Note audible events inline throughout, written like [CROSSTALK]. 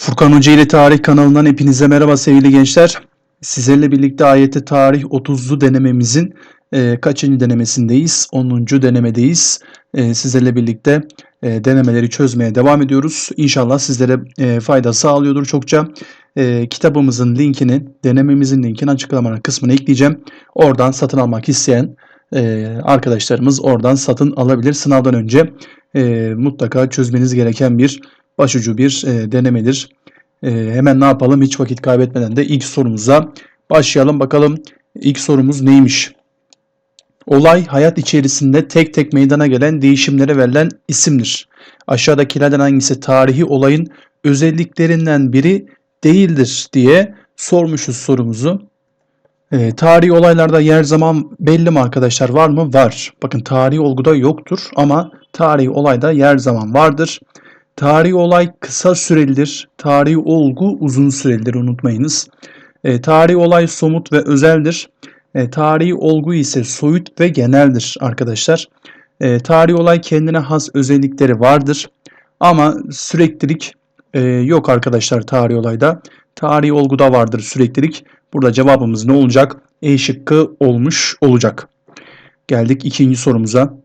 Furkan Hoca ile Tarih kanalından hepinize merhaba sevgili gençler. Sizlerle birlikte ayette tarih 30'lu denememizin e, kaçıncı denemesindeyiz? 10. denemedeyiz. E, sizlerle birlikte e, denemeleri çözmeye devam ediyoruz. İnşallah sizlere e, fayda sağlıyordur çokça. E, kitabımızın linkini, denememizin linkini açıklamalar kısmına ekleyeceğim. Oradan satın almak isteyen e, arkadaşlarımız oradan satın alabilir. Sınavdan önce e, mutlaka çözmeniz gereken bir başucu bir e, denemedir. E, hemen ne yapalım hiç vakit kaybetmeden de ilk sorumuza başlayalım. Bakalım ilk sorumuz neymiş? Olay hayat içerisinde tek tek meydana gelen değişimlere verilen isimdir. Aşağıdakilerden hangisi tarihi olayın özelliklerinden biri değildir diye sormuşuz sorumuzu. E, tarihi olaylarda yer zaman belli mi arkadaşlar var mı? Var. Bakın tarihi olguda yoktur ama tarihi olayda yer zaman vardır. Tarihi olay kısa sürelidir. Tarihi olgu uzun sürelidir unutmayınız. E, tarihi olay somut ve özeldir. E, tarihi olgu ise soyut ve geneldir arkadaşlar. E, tarihi olay kendine has özellikleri vardır. Ama süreklilik e, yok arkadaşlar tarihi olayda. Tarihi olguda vardır süreklilik. Burada cevabımız ne olacak? E şıkkı olmuş olacak. Geldik ikinci sorumuza.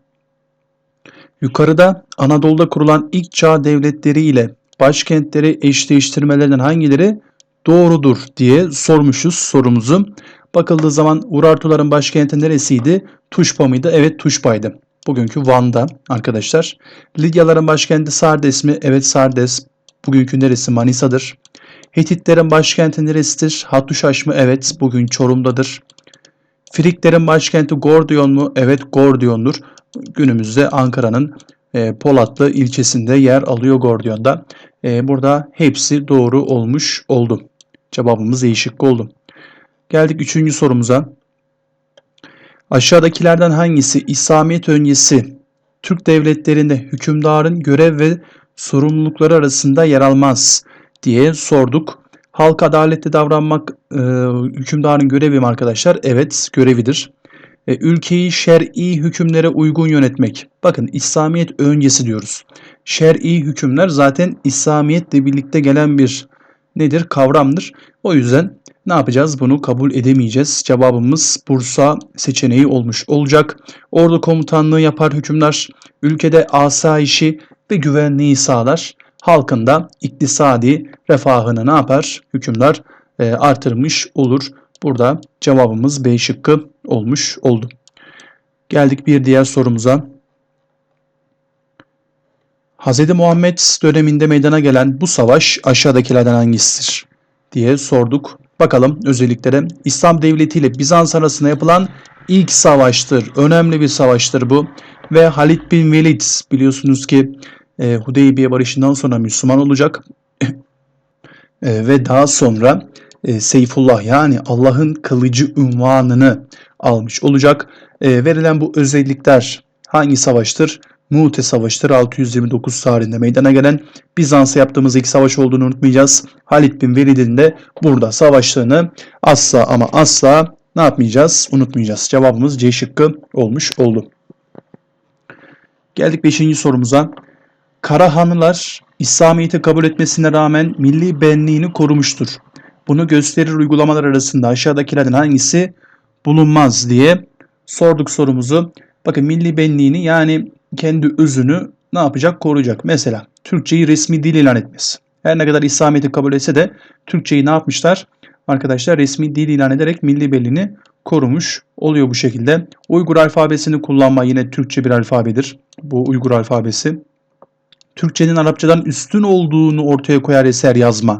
Yukarıda Anadolu'da kurulan ilk çağ devletleri ile başkentleri eşleştirmelerden hangileri doğrudur diye sormuşuz sorumuzu. Bakıldığı zaman Urartuların başkenti neresiydi? Tuşba mıydı? Evet Tuşba'ydı. Bugünkü Van'da arkadaşlar. Lidyaların başkenti Sardes mi? Evet Sardes. Bugünkü neresi? Manisa'dır. Hititlerin başkenti neresidir? Hattuşaş mı? Evet bugün Çorum'dadır. Friklerin başkenti Gordiyon mu? Evet Gordiyon'dur günümüzde Ankara'nın e, Polatlı ilçesinde yer alıyor Gordiyon'da. E, burada hepsi doğru olmuş oldu. Cevabımız değişik oldu. Geldik üçüncü sorumuza. Aşağıdakilerden hangisi İslamiyet öncesi Türk devletlerinde hükümdarın görev ve sorumlulukları arasında yer almaz diye sorduk. Halk adaletli davranmak e, hükümdarın görevi mi arkadaşlar? Evet görevidir. E, ülkeyi şer'i hükümlere uygun yönetmek. Bakın İslamiyet öncesi diyoruz. Şer'i hükümler zaten İslamiyetle birlikte gelen bir nedir? Kavramdır. O yüzden ne yapacağız? Bunu kabul edemeyeceğiz. Cevabımız Bursa seçeneği olmuş olacak. Ordu komutanlığı yapar hükümler. Ülkede asayişi ve güvenliği sağlar. Halkın da iktisadi refahını ne yapar? Hükümler e, artırmış olur. Burada cevabımız B şıkkı olmuş oldu. Geldik bir diğer sorumuza. Hz. Muhammed döneminde meydana gelen bu savaş aşağıdakilerden hangisidir diye sorduk. Bakalım özelliklere. İslam devleti ile Bizans arasında yapılan ilk savaştır. Önemli bir savaştır bu. Ve Halid bin Velid biliyorsunuz ki e, Hudeybiye barışından sonra Müslüman olacak. [COUGHS] e, ve daha sonra e, Seyfullah yani Allah'ın kılıcı ünvanını almış olacak. E, verilen bu özellikler hangi savaştır? Mu'te Savaşı'dır 629 tarihinde meydana gelen Bizans'a yaptığımız ilk savaş olduğunu unutmayacağız. Halid bin Velid'in de burada savaştığını asla ama asla ne yapmayacağız? Unutmayacağız. Cevabımız C şıkkı olmuş oldu. Geldik 5. sorumuza. Karahanlılar İslamiyet'i kabul etmesine rağmen milli benliğini korumuştur bunu gösterir uygulamalar arasında aşağıdakilerden hangisi bulunmaz diye sorduk sorumuzu. Bakın milli benliğini yani kendi özünü ne yapacak? Koruyacak. Mesela Türkçeyi resmi dil ilan etmesi. Her ne kadar İslamiyet'i kabul etse de Türkçeyi ne yapmışlar? Arkadaşlar resmi dil ilan ederek milli belliğini korumuş oluyor bu şekilde. Uygur alfabesini kullanma yine Türkçe bir alfabedir. Bu Uygur alfabesi. Türkçenin Arapçadan üstün olduğunu ortaya koyar eser yazma.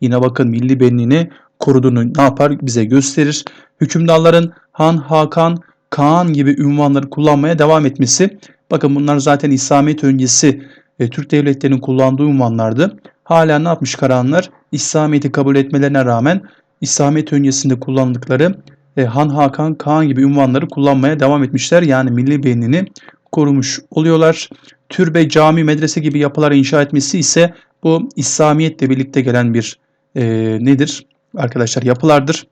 Yine bakın milli benliğini koruduğunu ne yapar bize gösterir. Hükümdarların Han, Hakan, Kaan gibi ünvanları kullanmaya devam etmesi. Bakın bunlar zaten İslamiyet öncesi e, Türk devletlerinin kullandığı ünvanlardı. Hala ne yapmış Karahanlar? İslamiyet'i kabul etmelerine rağmen İslamiyet öncesinde kullandıkları e, Han, Hakan, Kaan gibi ünvanları kullanmaya devam etmişler. Yani milli benliğini korumuş oluyorlar. Türbe, cami, medrese gibi yapılar inşa etmesi ise bu İslamiyetle birlikte gelen bir e, nedir? Arkadaşlar yapılardır.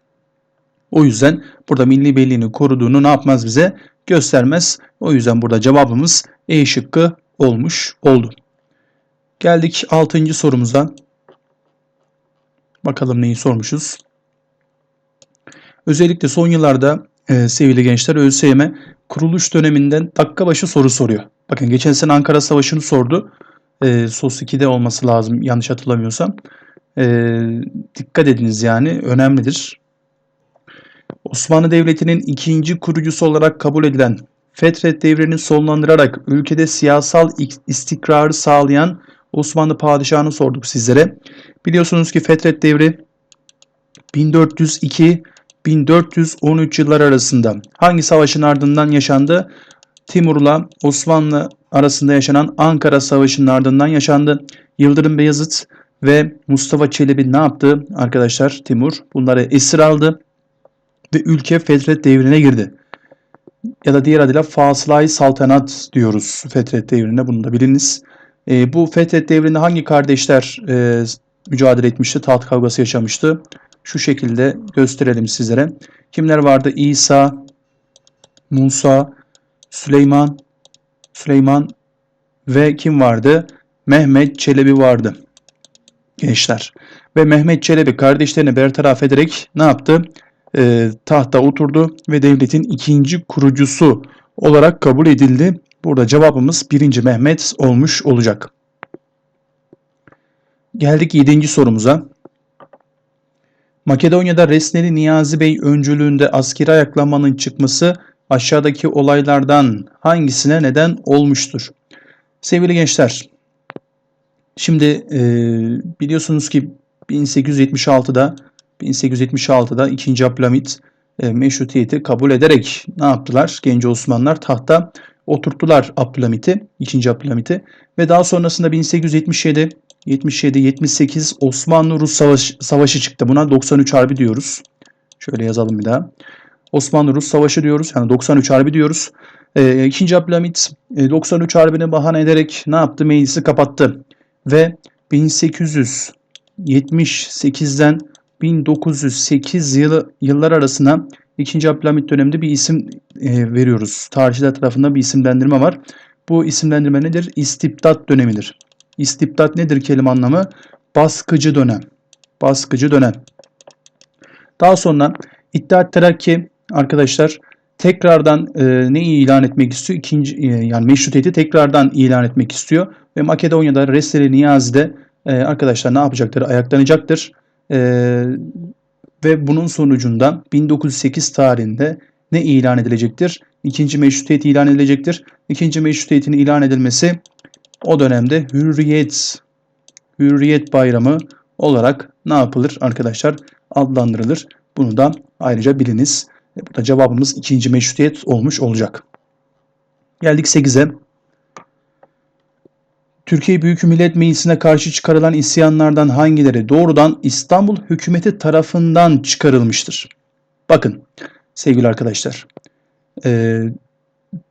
O yüzden burada milli belliğini koruduğunu ne yapmaz bize? Göstermez. O yüzden burada cevabımız E şıkkı olmuş oldu. Geldik 6. sorumuza. Bakalım neyi sormuşuz. Özellikle son yıllarda e, sevgili gençler ÖSYM kuruluş döneminden dakika başı soru soruyor. Bakın geçen sene Ankara Savaşı'nı sordu. E, SOS 2'de olması lazım yanlış hatırlamıyorsam. E, dikkat ediniz yani önemlidir. Osmanlı Devleti'nin ikinci kurucusu olarak kabul edilen Fetret devrini sonlandırarak ülkede siyasal istikrarı sağlayan Osmanlı padişahını sorduk sizlere. Biliyorsunuz ki Fetret devri 1402-1413 yıllar arasında hangi savaşın ardından yaşandı? Timur'la Osmanlı arasında yaşanan Ankara Savaşı'nın ardından yaşandı. Yıldırım Beyazıt ve Mustafa Çelebi ne yaptı arkadaşlar? Timur bunları esir aldı ve ülke Fetret devrine girdi. Ya da diğer adıyla Fasılay Saltanat diyoruz Fetret devrine bunu da biliniz. E, bu Fetret devrinde hangi kardeşler e, mücadele etmişti, taht kavgası yaşamıştı? Şu şekilde gösterelim sizlere. Kimler vardı? İsa, Musa, Süleyman, Süleyman ve kim vardı? Mehmet Çelebi vardı. Gençler. Ve Mehmet Çelebi kardeşlerini bertaraf ederek ne yaptı? E, tahta oturdu ve devletin ikinci kurucusu olarak kabul edildi. Burada cevabımız 1. Mehmet olmuş olacak. Geldik 7. sorumuza. Makedonya'da Resneli Niyazi Bey öncülüğünde askeri ayaklanmanın çıkması aşağıdaki olaylardan hangisine neden olmuştur? Sevgili gençler, şimdi e, biliyorsunuz ki 1876'da 1876'da 2. Abdülhamit e, meşrutiyeti kabul ederek ne yaptılar? Genç Osmanlılar tahta oturttular Abdülhamit'i, 2. Abdülhamit'i ve daha sonrasında 1877 77-78 Osmanlı-Rus savaş, Savaşı çıktı. Buna 93 Harbi diyoruz. Şöyle yazalım bir daha. Osmanlı-Rus Savaşı diyoruz. Yani 93 Harbi diyoruz. E, 2. Abdülhamit e, 93 Harbi'ni bahane ederek ne yaptı? Meclisi kapattı. Ve 1878'den 1908 yılı, yıllar arasına 2. Abdülhamit döneminde bir isim e, veriyoruz. Tarihçiler tarafından bir isimlendirme var. Bu isimlendirme nedir? İstibdat dönemidir. İstibdat nedir kelime anlamı? Baskıcı dönem. Baskıcı dönem. Daha sonra İttihat Terakki arkadaşlar tekrardan e, neyi ilan etmek istiyor? İkinci e, yani meşrutiyeti tekrardan ilan etmek istiyor ve Makedonya'da Resleri Niyazi'de e, arkadaşlar ne yapacaktır? Ayaklanacaktır. E, ve bunun sonucunda 1908 tarihinde ne ilan edilecektir? İkinci meşrutiyet ilan edilecektir. İkinci meşrutiyetin ilan edilmesi o dönemde Hürriyet Hürriyet Bayramı olarak ne yapılır arkadaşlar? Adlandırılır. Bunu da ayrıca biliniz. E, bu da cevabımız ikinci meşrutiyet olmuş olacak. Geldik 8'e. Türkiye Büyük Millet Meclisi'ne karşı çıkarılan isyanlardan hangileri doğrudan İstanbul hükümeti tarafından çıkarılmıştır? Bakın sevgili arkadaşlar. E,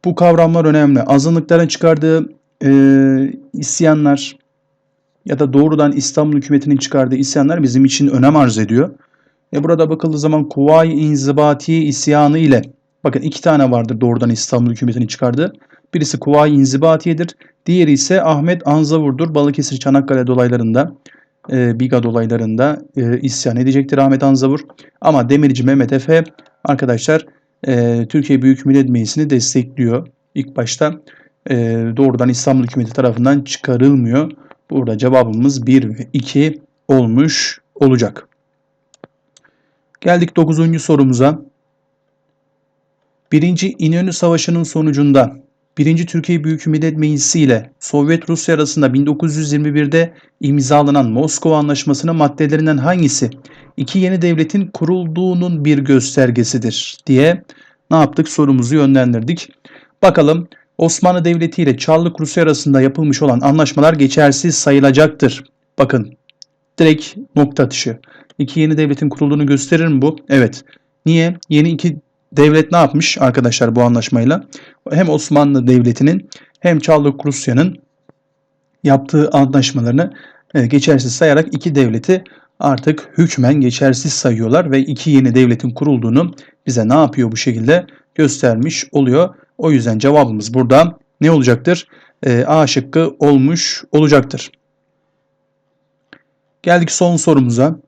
bu kavramlar önemli. Azınlıkların çıkardığı e, isyanlar ya da doğrudan İstanbul hükümetinin çıkardığı isyanlar bizim için önem arz ediyor. E burada bakıldığı zaman Kuvayi İnzibati isyanı ile bakın iki tane vardır doğrudan İstanbul hükümetinin çıkardığı. Birisi Kuvayi İnzibati'yedir. Diğeri ise Ahmet Anzavur'dur. Balıkesir Çanakkale dolaylarında e, Biga dolaylarında e, isyan edecektir Ahmet Anzavur. Ama Demirci Mehmet Efe arkadaşlar e, Türkiye Büyük Millet Meclisi'ni destekliyor. İlk başta e, doğrudan İstanbul hükümeti tarafından çıkarılmıyor. Burada cevabımız 1 ve 2 olmuş olacak. Geldik 9. sorumuza. 1. İnönü Savaşı'nın sonucunda 1. Türkiye Büyük Millet Meclisi ile Sovyet Rusya arasında 1921'de imzalanan Moskova Anlaşması'nın maddelerinden hangisi iki yeni devletin kurulduğunun bir göstergesidir diye ne yaptık sorumuzu yönlendirdik. Bakalım Osmanlı Devleti ile Çarlık Rusya arasında yapılmış olan anlaşmalar geçersiz sayılacaktır. Bakın direkt nokta atışı. İki yeni devletin kurulduğunu gösterir mi bu? Evet. Niye? Yeni iki devlet ne yapmış arkadaşlar bu anlaşmayla? Hem Osmanlı Devleti'nin hem Çarlık Rusya'nın yaptığı anlaşmalarını e, geçersiz sayarak iki devleti artık hükmen geçersiz sayıyorlar ve iki yeni devletin kurulduğunu bize ne yapıyor bu şekilde göstermiş oluyor. O yüzden cevabımız burada ne olacaktır? E, A şıkkı olmuş olacaktır. Geldik son sorumuza.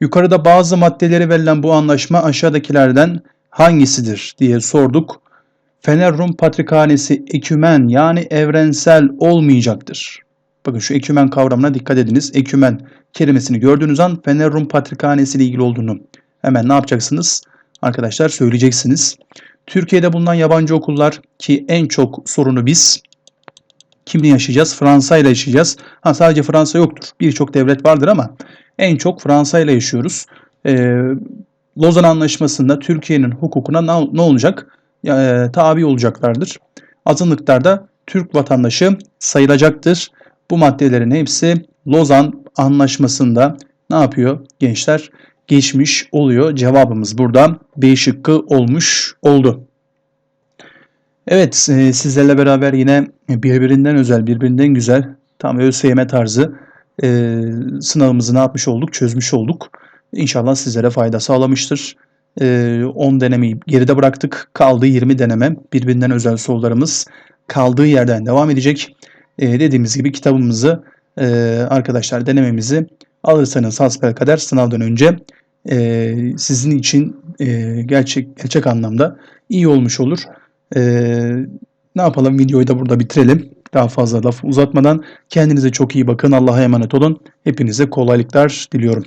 Yukarıda bazı maddeleri verilen bu anlaşma aşağıdakilerden hangisidir diye sorduk. Fener Rum Patrikhanesi ekümen yani evrensel olmayacaktır. Bakın şu ekümen kavramına dikkat ediniz. Ekümen kelimesini gördüğünüz an Fener Rum Patrikhanesi ile ilgili olduğunu hemen ne yapacaksınız? Arkadaşlar söyleyeceksiniz. Türkiye'de bulunan yabancı okullar ki en çok sorunu biz kimle yaşayacağız? Fransa ile yaşayacağız. Ha sadece Fransa yoktur. Birçok devlet vardır ama en çok Fransa ile yaşıyoruz. Ee, Lozan Anlaşması'nda Türkiye'nin hukukuna ne, ne olacak? E, tabi olacaklardır. Azınlıklarda Türk vatandaşı sayılacaktır. Bu maddelerin hepsi Lozan Anlaşması'nda ne yapıyor gençler? Geçmiş oluyor. Cevabımız burada B şıkkı olmuş oldu. Evet e, sizlerle beraber yine birbirinden özel, birbirinden güzel tam ÖSYM tarzı e, sınavımızı ne yapmış olduk? Çözmüş olduk. İnşallah sizlere fayda sağlamıştır. E, 10 denemeyi geride bıraktık. Kaldı 20 deneme. Birbirinden özel sorularımız kaldığı yerden devam edecek. E, dediğimiz gibi kitabımızı e, arkadaşlar denememizi alırsanız hasbelkader sınavdan önce e, sizin için e, gerçek gerçek anlamda iyi olmuş olur. E, ne yapalım videoyu da burada bitirelim. Daha fazla laf uzatmadan kendinize çok iyi bakın. Allah'a emanet olun. Hepinize kolaylıklar diliyorum.